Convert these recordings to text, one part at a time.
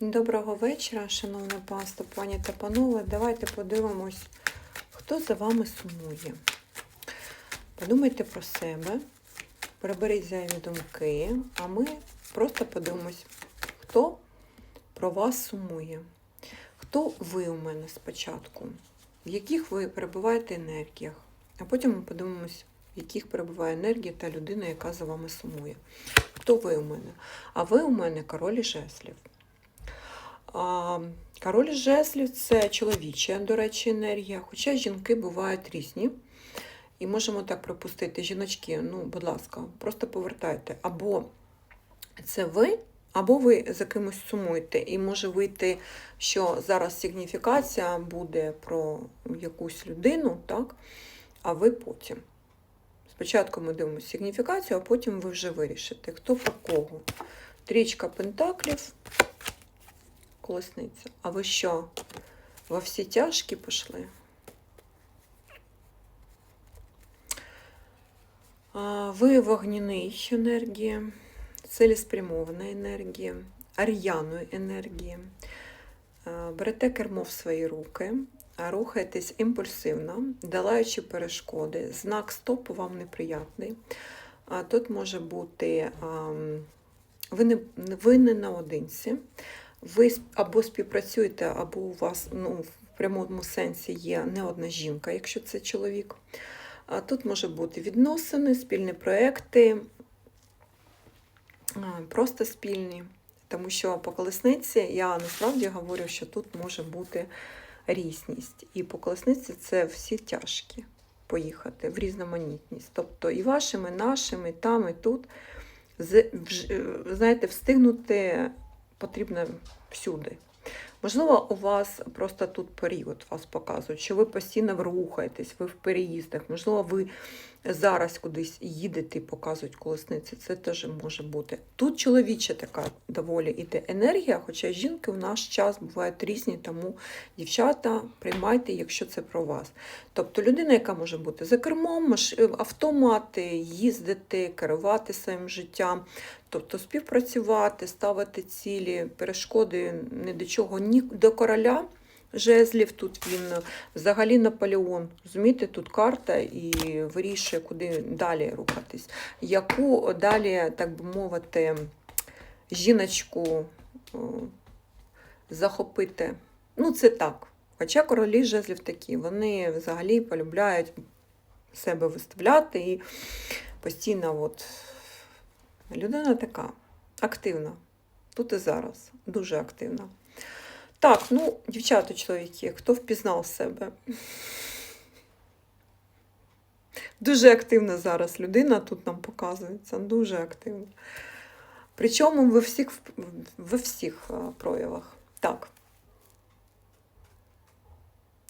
Доброго вечора, шановне панство, пані та панове. Давайте подивимось, хто за вами сумує. Подумайте про себе, приберіть зайві думки, а ми просто подивимось, хто про вас сумує. Хто ви у мене спочатку, в яких ви перебуваєте енергіях, а потім ми подивимось, в яких перебуває енергія та людина, яка за вами сумує. Хто ви у мене? А ви у мене король жеслів. Король жеслів це чоловіча, до речі, енергія, хоча жінки бувають різні. І можемо так пропустити. Жіночки, ну, будь ласка, просто повертайте. Або це ви, або ви за кимось сумуєте. І може вийти, що зараз сигніфікація буде про якусь людину, так? а ви потім. Спочатку ми дивимося сигніфікацію, а потім ви вже вирішите, хто про кого. Трічка пентаклів колесниця. А ви що? Во всі тяжкі пішли? Ви вогняний енергії, цілеспрямована енергія, ар'яної енергії. Берете кермо в свої руки, рухаєтесь імпульсивно, долаючи перешкоди. Знак стоп вам неприятний. Тут може бути ви не, ви не наодинці ви або співпрацюєте, або у вас ну, в прямому сенсі є не одна жінка, якщо це чоловік. А тут може бути відносини, спільні проекти, просто спільні. Тому що по колесниці я насправді говорю, що тут може бути різність. І по колесниці це всі тяжкі поїхати в різноманітність. Тобто і вашими, нашими, там, і тут. Знаєте, встигнути потрібно всюди. Можливо, у вас просто тут період вас показують, що ви постійно рухаєтесь, ви в переїздах, можливо, ви зараз кудись їдете і показують колесниці. Це теж може бути. Тут чоловіча така доволі іде енергія, хоча жінки в наш час бувають різні, тому дівчата приймайте, якщо це про вас. Тобто людина, яка може бути за кермом, автомати, їздити, керувати своїм життям, тобто співпрацювати, ставити цілі, перешкоди ні до чого, ні до короля. Жезлів тут він взагалі Наполеон. Розумієте, тут карта і вирішує, куди далі рухатись. Яку далі, так би мовити, жіночку захопити. Ну, це так. Хоча королі жезлів такі, вони взагалі полюбляють себе виставляти і постійно от людина така активна. Тут і зараз, дуже активна. Так, ну, дівчата, чоловіки, хто впізнав себе? Дуже активна зараз людина тут нам показується, дуже активна. Причому ви всіх, ви всіх проявах. Так.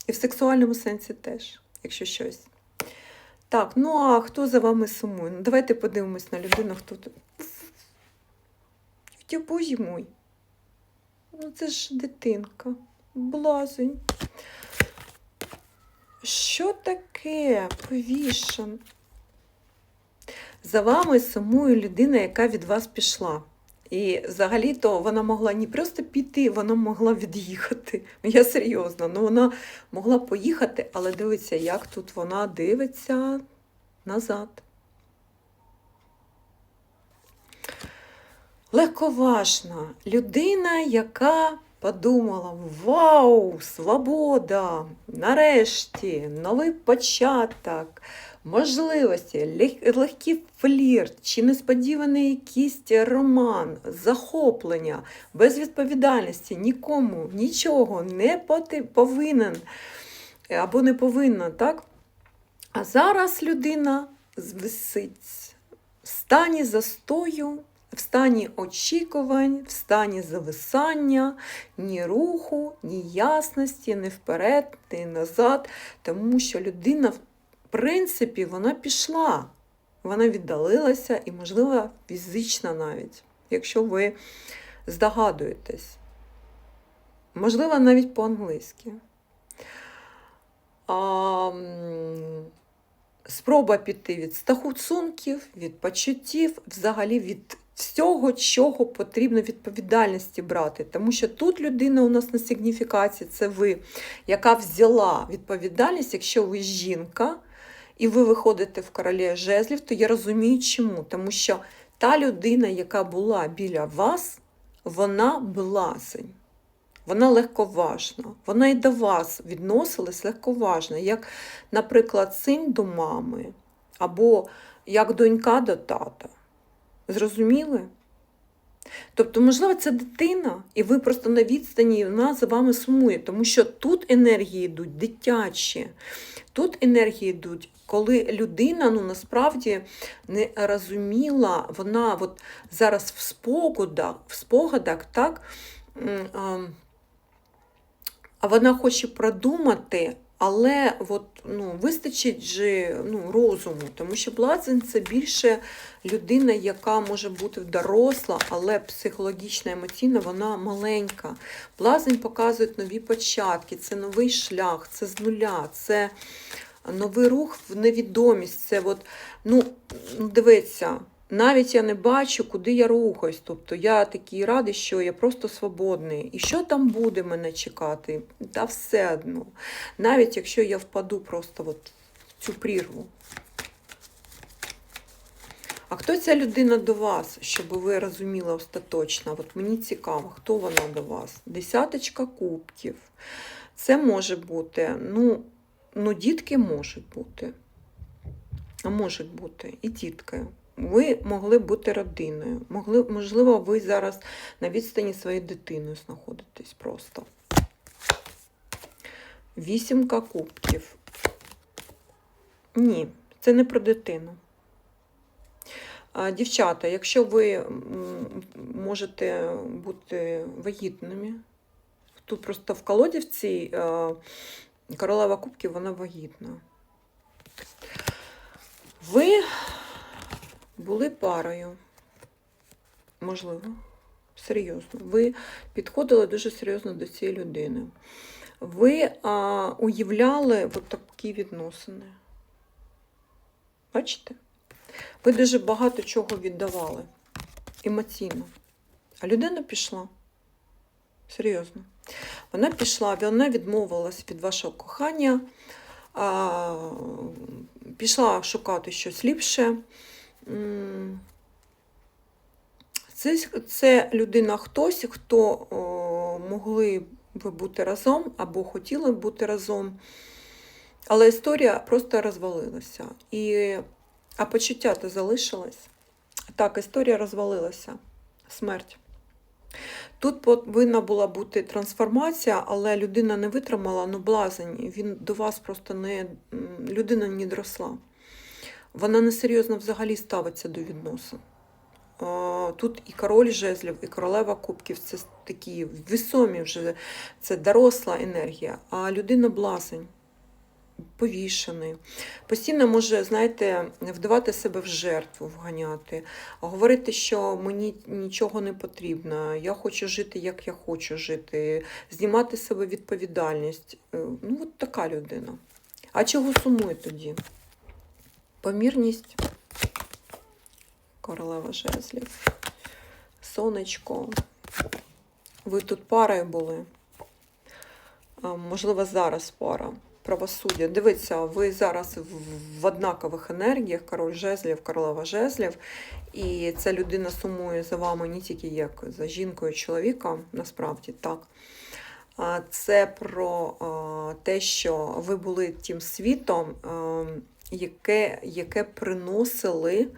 І в сексуальному сенсі теж, якщо щось. Так, ну а хто за вами сумує? Ну, давайте подивимось на людину, хто тут. Боже мой. Ну, це ж дитинка, блазень. Що таке повішен? За вами сумує людина, яка від вас пішла. І взагалі-то вона могла не просто піти, вона могла від'їхати. Я серйозно, ну вона могла поїхати, але дивиться, як тут вона дивиться назад. Легковажна людина, яка подумала: Вау, свобода! Нарешті новий початок, можливості, легкий флірт чи несподіваний якийсь роман, захоплення, без відповідальності, нікому нічого не повинен або не повинна, так? А зараз людина висить в стані застою, в стані очікувань, в стані зависання, ні руху, ні ясності, ні вперед, ні назад, тому що людина, принципі, вона пішла, вона віддалилася і, можливо, фізично навіть, якщо ви здогадуєтесь. Можливо, навіть по-англійськи. Спроба піти від стосунків, від почуттів, взагалі від всього, чого потрібно відповідальності брати. Тому що тут людина у нас на сигніфікації це ви, яка взяла відповідальність, якщо ви жінка, і ви виходите в королі жезлів, то я розумію, чому. Тому що та людина, яка була біля вас, вона блазень. Вона легковажна, вона і до вас відносилась легковажно, як, наприклад, син до мами, або як донька до тата. Зрозуміли? Тобто, можливо, це дитина, і ви просто на відстані і вона за вами сумує, тому що тут енергії йдуть дитячі, тут енергії йдуть, коли людина ну, насправді не розуміла, вона от зараз в спогадах, в спогадах так, а, вона хоче продумати, але от, ну, вистачить же ну, розуму, тому що блазень це більше людина, яка може бути доросла, але психологічно, емоційно вона маленька. Блазень показує нові початки, це новий шлях, це з нуля, це новий рух в невідомість. Це от, ну, дивіться, навіть я не бачу, куди я рухаюсь. Тобто я такий радий, що я просто свободний. І що там буде мене чекати? Та все одно. Навіть якщо я впаду просто от в цю прірву. А хто ця людина до вас, щоб ви розуміли остаточно? От мені цікаво, хто вона до вас? Десяточка кубків. Це може бути, ну, ну дітки можуть бути. А можуть бути і дітки. Ви могли бути родиною. Могли, можливо, ви зараз на відстані своєю дитиною знаходитесь просто. Вісімка кубків. Ні, це не про дитину. Дівчата, якщо ви можете бути вагітними, тут просто в колоді в цій е, королева кубків, вона вагітна. Ви були парою. Можливо, серйозно. Ви підходили дуже серйозно до цієї людини. Ви а, уявляли от такі відносини. Бачите? Ви дуже багато чого віддавали емоційно. А людина пішла. Серйозно. Вона пішла, вона відмовилась від вашого кохання, а, пішла шукати щось ліпше. Це, це людина хтось, хто о, могли би бути разом або хотіли б бути разом. Але історія просто розвалилася. І, а почуття то залишилось. Так, історія розвалилася. Смерть. Тут повинна була бути трансформація, але людина не витримала, ну блазень. Він до вас просто не людина не доросла. Вона несерйозно взагалі ставиться до відносин. Тут і король жезлів, і королева кубків це такі весомі вже, це доросла енергія, а людина блазень, повішений. Постійно може, знаєте, вдавати себе в жертву, вганяти, говорити, що мені нічого не потрібно, я хочу жити, як я хочу жити, знімати себе відповідальність. Е, Ну, от така людина. А чого сумує тоді? Помірність. Королева жезлів. Сонечко. Ви тут парою були. Можливо, зараз пара. Правосуддя. Дивіться, ви зараз в- однакових енергіях, король жезлів, королева жезлів. І ця людина сумує за вами не тільки як за жінкою чоловіка, насправді так. Це про те, що ви були тим світом, а, яке, яке приносили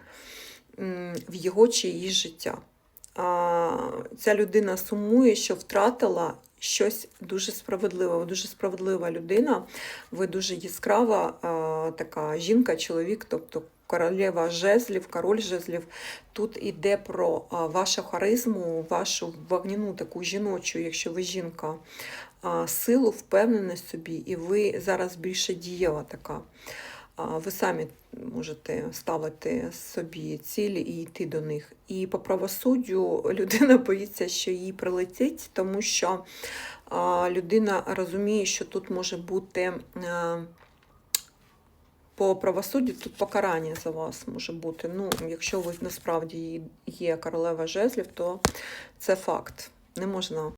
в його чи її життя. А, Ця людина сумує, що втратила щось дуже справедливе. Ви дуже справедлива людина, ви дуже яскрава а, така жінка, чоловік, тобто королева жезлів, король жезлів. Тут йде про вашу харизму, вашу вогняну таку жіночу, якщо ви жінка, силу, впевненість собі, і ви зараз більше дієва така. Ви самі можете ставити собі цілі і йти до них. І по правосуддю людина боїться, що їй прилетить, тому що людина розуміє, що тут може бути по правосуддю тут покарання за вас може бути. Ну, якщо ви насправді є королева жезлів, то це факт. Не можна